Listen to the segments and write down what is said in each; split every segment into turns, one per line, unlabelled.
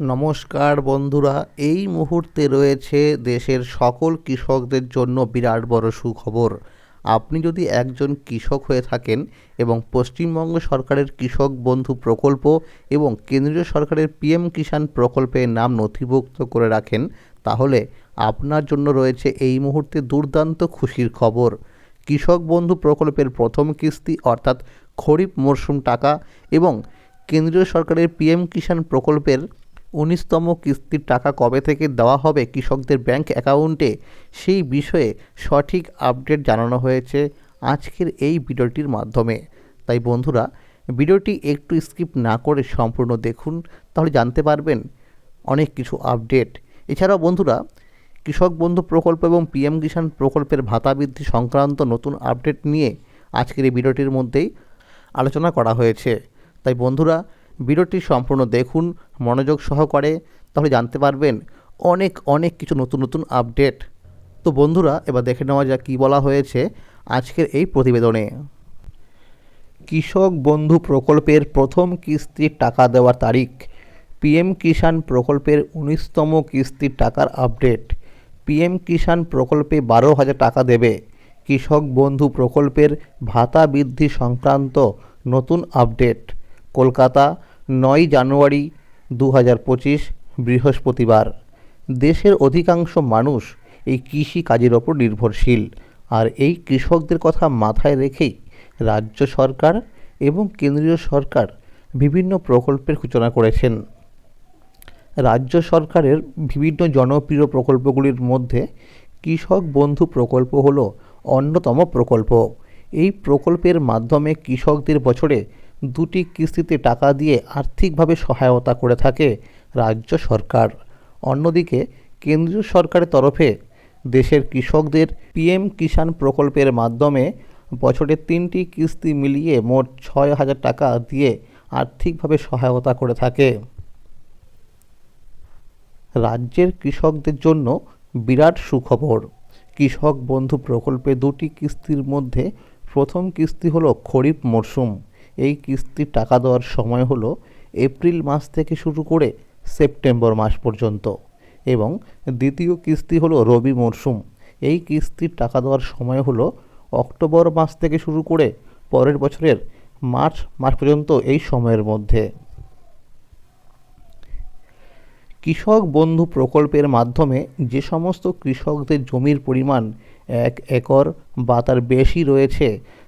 নমস্কার বন্ধুরা, এই মুহূর্তে রয়েছে দেশের সকল কৃষকদের জন্য বিরাট বড় সুখবর। আপনি যদি একজন কৃষক হয়ে থাকেন এবং পশ্চিমবঙ্গ সরকারের কৃষক বন্ধু প্রকল্প এবং কেন্দ্রীয় সরকারের পিএম কিষাণ প্রকল্পে নাম নথিভুক্ত করে রাখেন, তাহলে আপনার জন্য রয়েছে এই মুহূর্তে দুর্দান্ত খুশির খবর। কৃষক বন্ধু প্রকল্পের প্রথম কিস্তি অর্থাৎ খরিফ মরশুম টাকা এবং কেন্দ্রীয় সরকারের পিএম কিষাণ প্রকল্পের উনিশতম কিস্তির টাকা কবে থেকে দেওয়া হবে কৃষকদের ব্যাংক অ্যাকাউন্টে? সেই বিষয়ে সঠিক আপডেট জানানো হয়েছে আজকের এই ভিডিওটির মাধ্যমে। তাই বন্ধুরা, ভিডিওটি একটু স্কিপ না করে সম্পূর্ণ দেখুন, তাহলে জানতে পারবেন অনেক কিছু আপডেট। এছাড়াও বন্ধুরা, কৃষক বন্ধু প্রকল্প এবং পিএম কিষাণ প্রকল্পের ভাতা বৃদ্ধি সংক্রান্ত নতুন আপডেট নিয়ে আজকের এই ভিডিওটির মধ্যেই আলোচনা করা হয়েছে। তাই বন্ধুরা ভিডিওটি সম্পূর্ণ দেখুন, মনোযোগ সহকারে, তাহলে জানতে পারবেন অনেক অনেক কিছু নতুন নতুন আপডেট। তো বন্ধুরা, এবার দেখে নেওয়া যাক কী বলা হয়েছে আজকের এই প্রতিবেদনে। কৃষক বন্ধু প্রকল্পের প্রথম কিস্তির টাকা দেওয়ার তারিখ। পিএম কিষাণ প্রকল্পের উনিশতম কিস্তির টাকার আপডেট। পিএম কিষাণ প্রকল্পে বারো হাজার টাকা দেবে। কৃষক বন্ধু প্রকল্পের ভাতা বৃদ্ধি সংক্রান্ত নতুন আপডেট। কলকাতা নয় জানুয়ারি দু হাজার পঁচিশ বৃহস্পতিবার। দেশের অধিকাংশ মানুষ এই কৃষি কাজের ওপর নির্ভরশীল। আর এই কৃষকদের কথা মাথায় রেখেই রাজ্য সরকার এবং কেন্দ্রীয় সরকার বিভিন্ন প্রকল্পের সূচনা করেছেন। রাজ্য সরকারের বিভিন্ন জনপ্রিয় প্রকল্পগুলির মধ্যে কৃষক বন্ধু প্রকল্প হলো অন্যতম প্রকল্প। এই প্রকল্পের মাধ্যমে কৃষকদের বছরে দুটি কিস্তিতে টাকা দিয়ে আর্থিকভাবে সহায়তা করে থাকে রাজ্য সরকার। অন্যদিকে, কেন্দ্রীয় সরকারের তরফে দেশের কৃষকদের পিএম কিষাণ প্রকল্পের মাধ্যমে বছরে তিনটি কিস্তি মিলিয়ে মোট ছয় হাজার টাকা দিয়ে আর্থিকভাবে সহায়তা করে থাকে। রাজ্যের কৃষকদের জন্য বিরাট সুখবর। কৃষক বন্ধু প্রকল্পে দুটি কিস্তির মধ্যে প্রথম কিস্তি হলো খরিফ মরশুম এই কিস্তির টাকা দেওয়ার সময় হলো এপ্রিল মাস থেকে শুরু করে সেপ্টেম্বর মাস পর্যন্ত এবং দ্বিতীয় কিস্তি হলো রবি মরশুম এই কিস্তির টাকা দেওয়ার সময় হলো অক্টোবর মাস থেকে শুরু করে পরের বছরের মার্চ মাস পর্যন্ত এই সময়ের মধ্যে। কৃষক বন্ধু প্রকল্পের মাধ্যমে যে সমস্ত কৃষকদের জমির পরিমাণ এক একর বা তার বেশি রয়েছে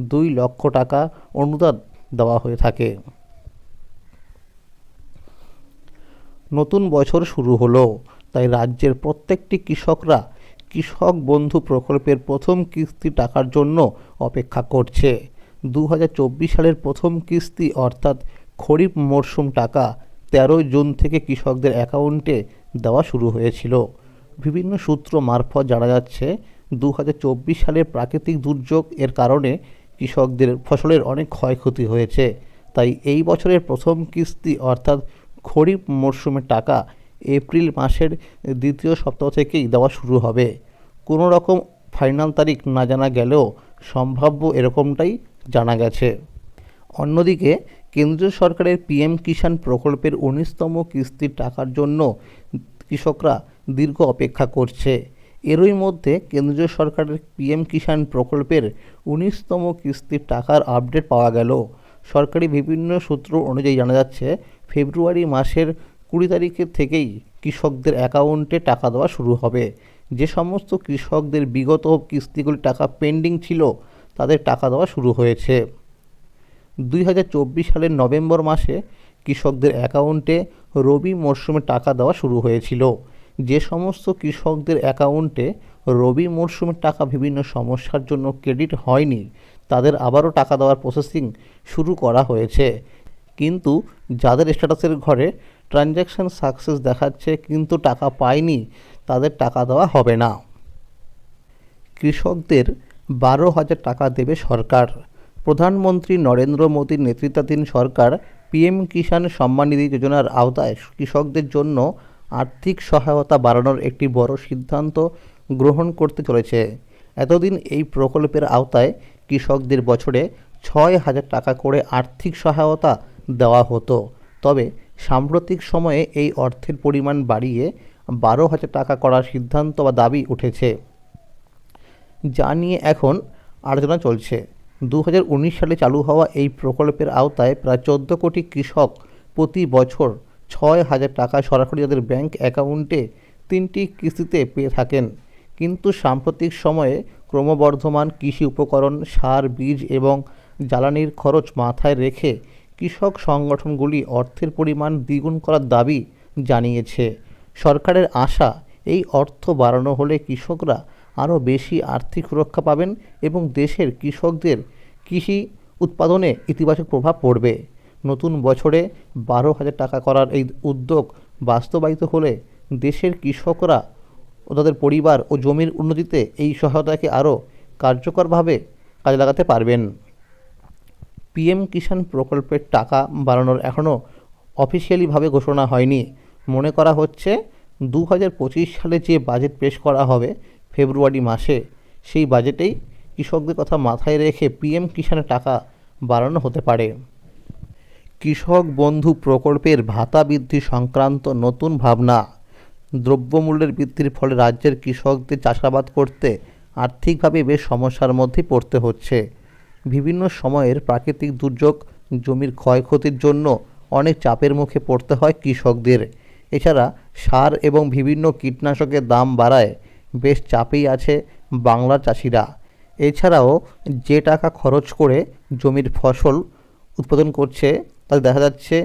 দুই লক্ষ টাকা অনুদান দেওয়া হয়ে থাকে। নতুন বছর শুরু হলো, তাই রাজ্যের প্রত্যেকটি কৃষকরা কৃষক বন্ধু প্রকল্পের প্রথম কিস্তি টাকার জন্য অপেক্ষা করছে। দু হাজার চব্বিশ সালের প্রথম কিস্তি অর্থাৎ খরিফ মরশুম টাকা তেরোই জুন থেকে কৃষকদের অ্যাকাউন্টে দেওয়া শুরু হয়েছিল। বিভিন্ন সূত্র মারফত জানা যাচ্ছে দু সালের প্রাকৃতিক দুর্যোগ এর কারণে কৃষকদের ফসলের অনেক ক্ষয়ক্ষতি হয়েছে। তাই এই বছরের প্রথম কিস্তি অর্থাৎ খরিফ মরশুমের টাকা এপ্রিল মাসের দ্বিতীয় সপ্তাহ থেকেই দেওয়া শুরু হবে। কোনো রকম ফাইনাল তারিখ না জানা গেলেও সম্ভাব্য এরকমটাই জানা গেছে। অন্যদিকে, কেন্দ্রীয় সরকারের পিএম কিষাণ প্রকল্পের উনিশতম কিস্তির টাকার জন্য কৃষকরা দীর্ঘ অপেক্ষা করছে। এরই মধ্যে কেন্দ্রীয় সরকারের পিএম কিষাণ প্রকল্পের উনিশতম কিস্তির টাকার আপডেট পাওয়া গেল। সরকারি বিভিন্ন সূত্র অনুযায়ী জানা যাচ্ছে, ফেব্রুয়ারি মাসের কুড়ি তারিখের থেকেই কৃষকদের অ্যাকাউন্টে টাকা দেওয়া শুরু হবে। যে সমস্ত কৃষকদের বিগত কিস্তিগুলি টাকা পেন্ডিং ছিল, তাদের টাকা দেওয়া শুরু হয়েছে। দুই হাজার চব্বিশ সালের নভেম্বর মাসে কৃষকদের অ্যাকাউন্টে রবি মরশুমে টাকা দেওয়া শুরু হয়েছিল। যে সমস্ত কৃষকদের অ্যাকাউন্টে রবি মরশুমের টাকা বিভিন্ন সমস্যার জন্য ক্রেডিট হয়নি, তাদের আবারও টাকা দেওয়ার প্রসেসিং শুরু করা হয়েছে। কিন্তু যাদের স্ট্যাটাসের ঘরে ট্রানজ্যাকশান সাকসেস দেখাচ্ছে কিন্তু টাকা পায়নি, তাদের টাকা দেওয়া হবে না। কৃষকদের বারো হাজার টাকা দেবে সরকার। প্রধানমন্ত্রী নরেন্দ্র মোদীর নেতৃত্বাধীন সরকার পিএম কিষাণ সম্মান নিধি যোজনার আওতায় কৃষকদের জন্য আর্থিক সহায়তা বাড়ানোর একটি বড় সিদ্ধান্ত গ্রহণ করতে চলেছে। এতদিন এই প্রকল্পের আওতায় কৃষকদের বছরে ছয় হাজার টাকা করে আর্থিক সহায়তা দেওয়া হতো। তবে সাম্প্রতিক সময়ে এই অর্থের পরিমাণ বাড়িয়ে বারো হাজার টাকা করার সিদ্ধান্ত বা দাবি উঠেছে। যা নিয়ে এখন আলোচনা চলছে। দু হাজার উনিশ সালে চালু হওয়া এই প্রকল্পের আওতায় প্রায় চোদ্দ কোটি কৃষক প্রতি বছর ছয় হাজার টাকা সরাসরি তাদের ব্যাংক অ্যাকাউন্টে তিনটি কিস্তিতে পেয়ে থাকেন। কিন্তু সাম্প্রতিক সময়ে ক্রমবর্ধমান কৃষি উপকরণ, সার, বীজ এবং জ্বালানির খরচ মাথায় রেখে কৃষক সংগঠনগুলি অর্থের পরিমাণ দ্বিগুণ করার দাবি জানিয়েছে। সরকারের আশা, এই অর্থ বাড়ানো হলে কৃষকরা আরও বেশি আর্থিক সুরক্ষা পাবেন এবং দেশের কৃষকদের কৃষি উৎপাদনে ইতিবাচক প্রভাব পড়বে। নতুন বছরে বারো হাজার টাকা করার এই উদ্যোগ বাস্তবায়িত হলে দেশের কৃষকরা ও তাদের পরিবার ও জমির উন্নতিতে এই সহায়তাকে আরও কার্যকরভাবে কাজে লাগাতে পারবেন। পিএম কিষাণ প্রকল্পের টাকা বাড়ানোর এখনও অফিসিয়ালিভাবে ঘোষণা হয়নি। মনে করা হচ্ছে দু হাজার পঁচিশ সালে যে বাজেট পেশ করা হবে ফেব্রুয়ারি মাসে, সেই বাজেটেই কৃষকদের কথা মাথায় রেখে পিএম কিষাণের টাকা বাড়ানো হতে পারে। কৃষক বন্ধু প্রকল্পের ভাতা বৃদ্ধি সংক্রান্ত নতুন ভাবনা। দ্রব্যমূল্যের বৃদ্ধির ফলে রাজ্যের কৃষকদের চাষাবাদ করতে আর্থিকভাবে বেশ সমস্যার মধ্যে পড়তে হচ্ছে। বিভিন্ন সময়ের প্রাকৃতিক দুর্যোগ, জমির ক্ষয়ক্ষতির জন্য অনেক চাপের মুখে পড়তে হয় কৃষকদের। এছাড়া সার এবং বিভিন্ন কীটনাশকের দাম বাড়ায় বেশ চাপেই আছে বাংলার চাষিরা। এছাড়াও যে টাকা খরচ করে জমির ফসল উৎপাদন করছে তাতে দেখা যাচ্ছে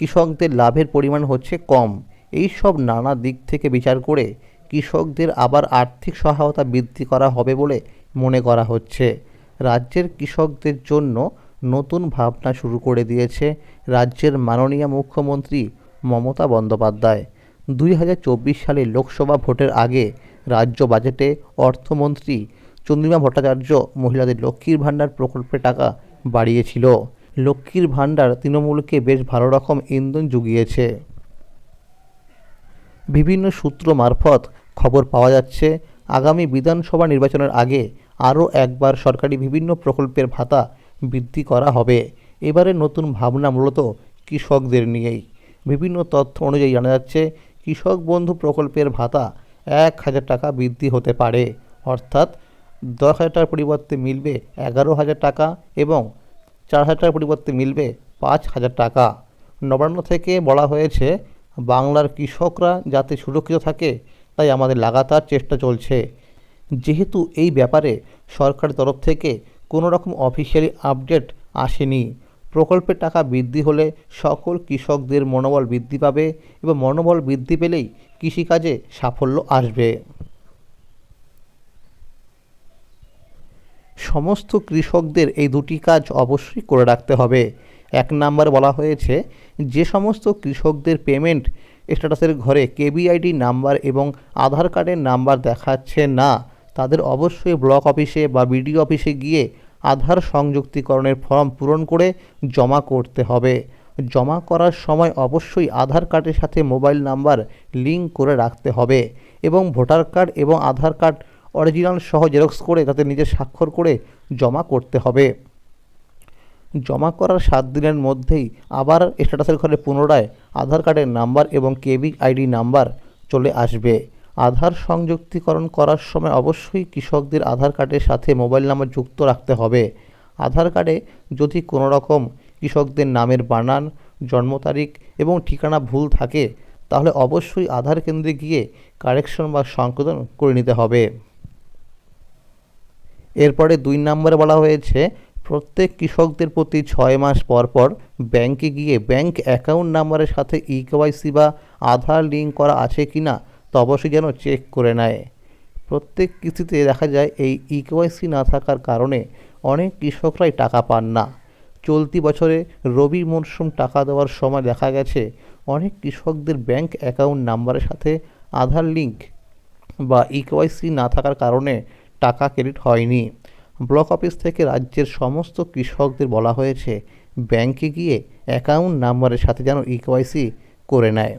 কৃষকদের লাভের পরিমাণ হচ্ছে কম। এই সব নানা দিক থেকে বিচার করে কৃষকদের আবার আর্থিক সহায়তা বৃদ্ধি করা হবে বলে মনে করা হচ্ছে। রাজ্যের কৃষকদের জন্য নতুন ভাবনা শুরু করে দিয়েছে রাজ্যের মাননীয় মুখ্যমন্ত্রী মমতা বন্দ্যোপাধ্যায়। দুই হাজার চব্বিশ সালে লোকসভা ভোটের আগে রাজ্য বাজেটে অর্থমন্ত্রী চন্দ্রিমা ভট্টাচার্য মহিলাদের লক্ষ্মীর ভাণ্ডার প্রকল্পে টাকা বাড়িয়েছিল। লক্ষ্মীর ভাণ্ডার তৃণমূলকে বেশ ভালো রকম ইন্ধন জুগিয়েছে। বিভিন্ন সূত্র মারফত খবর পাওয়া যাচ্ছে, আগামী বিধানসভা নির্বাচনের আগে আরও একবার সরকারি বিভিন্ন প্রকল্পের ভাতা বৃদ্ধি করা হবে। এবারে নতুন ভাবনা মূলত কৃষকদের নিয়েই। বিভিন্ন তথ্য অনুযায়ী জানা যাচ্ছে, কৃষক বন্ধু প্রকল্পের ভাতা এক হাজার টাকা বৃদ্ধি হতে পারে। অর্থাৎ দশ হাজার টাকার পরিবর্তে মিলবে এগারো হাজার টাকা এবং চার হাজার টাকার পরিবর্তে মিলবে পাঁচ হাজার টাকা। নবান্ন থেকে বলা হয়েছে, বাংলার কৃষকরা যাতে সুরক্ষিত থাকে, তাই আমাদের লাগাতার চেষ্টা চলছে। যেহেতু এই ব্যাপারে সরকারের তরফ থেকে কোনো রকম অফিসিয়ালি আপডেট আসেনি। প্রকল্পের টাকা বৃদ্ধি হলে সকল কৃষকদের মনোবল বৃদ্ধি পাবে এবং মনোবল বৃদ্ধি পেলেই কৃষিকাজে সাফল্য আসবে। সমস্ত কৃষকদের এই দুটি কাজ অবশ্যই করে রাখতে হবে। এক নম্বরে বলা হয়েছে, যে সমস্ত কৃষকদের পেমেন্ট স্ট্যাটাসের ঘরে কেবিআইডি নাম্বার এবং আধার কার্ডের নাম্বার দেখাচ্ছে না, তাদের অবশ্যই ব্লক অফিসে বা বিডিও অফিসে গিয়ে আধার সংযুক্তিকরণের ফর্ম পূরণ করে জমা করতে হবে। জমা করার সময় অবশ্যই আধার কার্ডের সাথে মোবাইল নাম্বার লিঙ্ক করে রাখতে হবে এবং ভোটার কার্ড এবং আধার কার্ড অরিজিনাল সহ জেরক্স করে তাতে নিজের স্বাক্ষর করে জমা করতে হবে। জমা করার সাত দিনের মধ্যেই আবার স্ট্যাটাসের ঘরে পুনরায় আধার কার্ডের নাম্বার এবং কেবি আইডি নাম্বার চলে আসবে। আধার সংযুক্তিকরণ করার সময় অবশ্যই কৃষকদের আধার কার্ডের সাথে মোবাইল নাম্বার যুক্ত রাখতে হবে। আধার কার্ডে যদি কোনো রকম কৃষকদের নামের বানান, জন্ম তারিখ এবং ঠিকানা ভুল থাকে, তাহলে অবশ্যই আধার কেন্দ্রে গিয়ে কারেকশন বা সংশোধন করে নিতে হবে। এরপরে দুই নম্বরে বলা হয়েছে, প্রত্যেক কৃষকদের প্রতি ছয় মাস পর পর ব্যাংকে গিয়ে ব্যাংক অ্যাকাউন্ট নাম্বারের সাথে ই কেওয়াইসি বা আধার লিঙ্ক করা আছে কি না তা অবশ্যই যেন চেক করে নেয়। প্রত্যেক কিস্তিতে দেখা যায় এই ই কেওয়াইসি না থাকার কারণে অনেক কৃষকরাই টাকা পান না। চলতি বছরে রবি মরশুম টাকা দেওয়ার সময় দেখা গেছে, অনেক কৃষকদের ব্যাংক অ্যাকাউন্ট নাম্বারের সাথে আধার লিঙ্ক বা ইকেওয়াইসি না থাকার কারণে টাকা ক্রেডিট হয়নি। ব্লক অফিস থেকে রাজ্যের সমস্ত কৃষকদের বলা হয়েছে, ব্যাংকে গিয়ে অ্যাকাউন্ট নাম্বারের সাথে যেন ইকেওয়াইসি করে নেয়।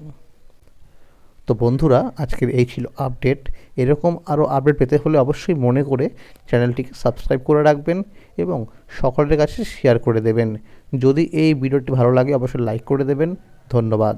তো বন্ধুরা, আজকের এই ছিল আপডেট। এরকম আরও আপডেট পেতে হলে অবশ্যই মনে করে চ্যানেলটিকে সাবস্ক্রাইব করে রাখবেন এবং সকলের কাছে শেয়ার করে দেবেন। যদি এই ভিডিওটি ভালো লাগে, অবশ্যই লাইক করে দেবেন। ধন্যবাদ।